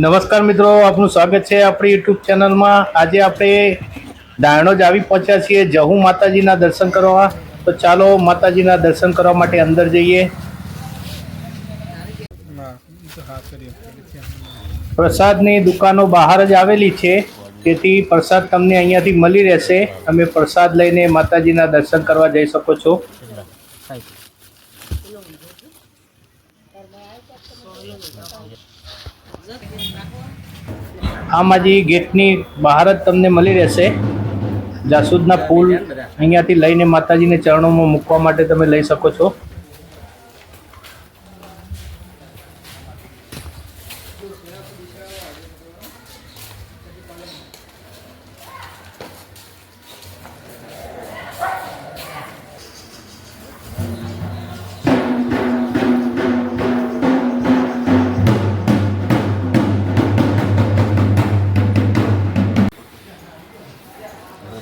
નમસ્કાર મિત્રો, આપનું સ્વાગત છે આપણી યુટ્યુબ ચેનલમાં. આજે આપણે ડાયણોજ આવી પહોંચ્યા છીએ. જહુ માતાજીના દર્શન કરવા. તો ચાલો માતાજીના દર્શન કરવા માટે અંદર જઈએ. પ્રસાદની દુકાનો બહાર જ આવેલી છે. તેથી પ્રસાદ તમને અહીંયાથી મળી રહેશે. તમે પ્રસાદ લઈને માતાજીના દર્શન કરવા જઈ શકો છો. આમાંથી ગેટની બહાર જ તમને મળી રહેશે. જાસૂદના ફૂલ અહીંયાથી લઈને માતાજીને ચરણોમાં મૂકવા માટે તમે લઈ શકો છો.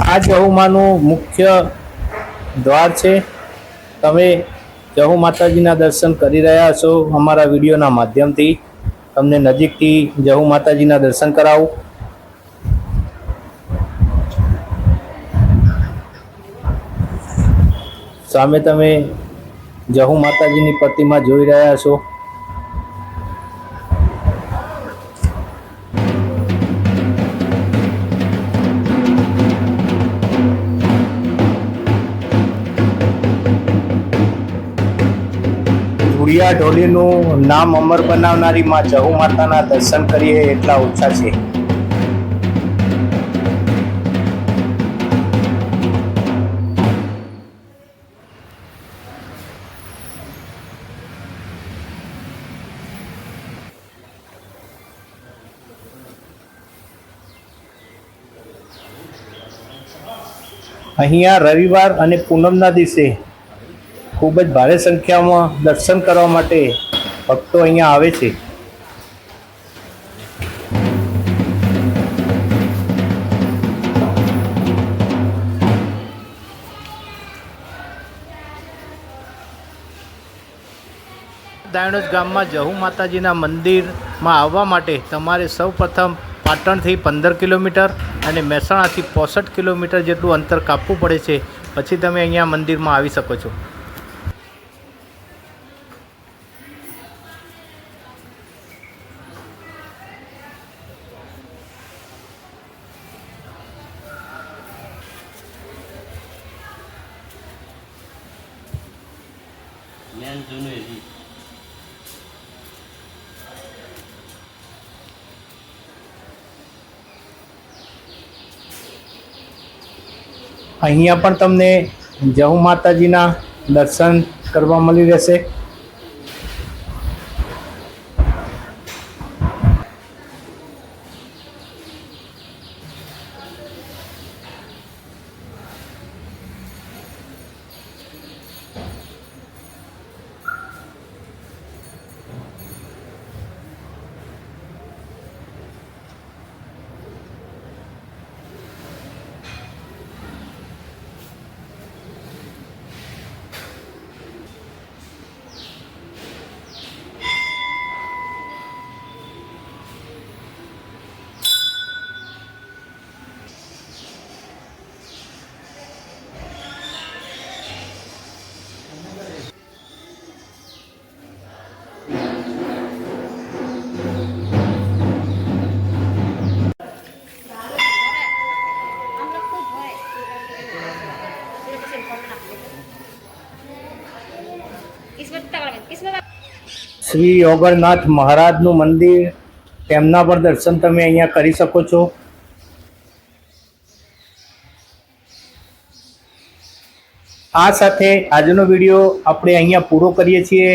આ જહુમાનું મુખ્ય દ્વાર છે. તમે જહુ માતાજીના દર્શન કરી રહ્યા છો અમારા વિડીયોના માધ્યમથી. તમને નજીકથી જહુ માતાજીના દર્શન કરાવું. સામે તમે જહુ માતાજીની પ્રતિમા જોઈ રહ્યા છો. ધુળિયા ઢોલીનું નામ અમર બનાવનારી માં જહુ માતાના દર્શન કરીએ એટલા ઓછા છે. અહીંયા રવિવાર અને પૂનમના દિવસે ખૂબ જ ભારે સંખ્યામાં દર્શન કરવા માટે ભક્તો અહીંયા આવે છે. દાયણોજ ગામમાં જહુ માતાજીના મંદિરમાં આવવા માટે તમારે સૌ પ્રથમ પાટણથી પંદર કિલોમીટર અને મહેસાણાથી પોસઠ કિલોમીટર જેટલું અંતર કાપવું પડે છે. પછી તમે અહીંયા મંદિરમાં આવી શકો છો. મેન જૂનું એવી અહીંયા પણ તમને જહુ માતાજીના દર્શન કરવા મળી રહેશે. શ્રી યોગરનાથ મહારાજનું મંદિર, તેમના પણ દર્શન તમે અહીંયા કરી શકો છો. આ સાથે આજનો વીડિયો આપણે અહીંયા પૂરો કરીએ છીએ.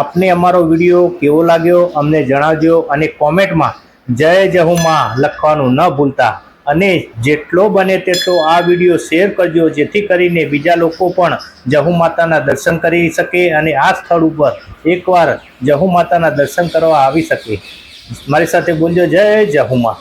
આપને અમારો વીડિયો કેવો લાગ્યો અમને જણાવજો અને કોમેન્ટમાં જય જહુમાં લખવાનું ન ભૂલતા. અને જેટલો બને તેટલો આ વીડિયો શેર કરજો, જેથી કરીને બીજા લોકો પણ જહુ માતાના દર્શન કરી શકે અને આ સ્થળ ઉપર એકવાર જહુ માતાના દર્શન કરવા આવી શકે. મારી સાથે બોલજો, જય જહુમાં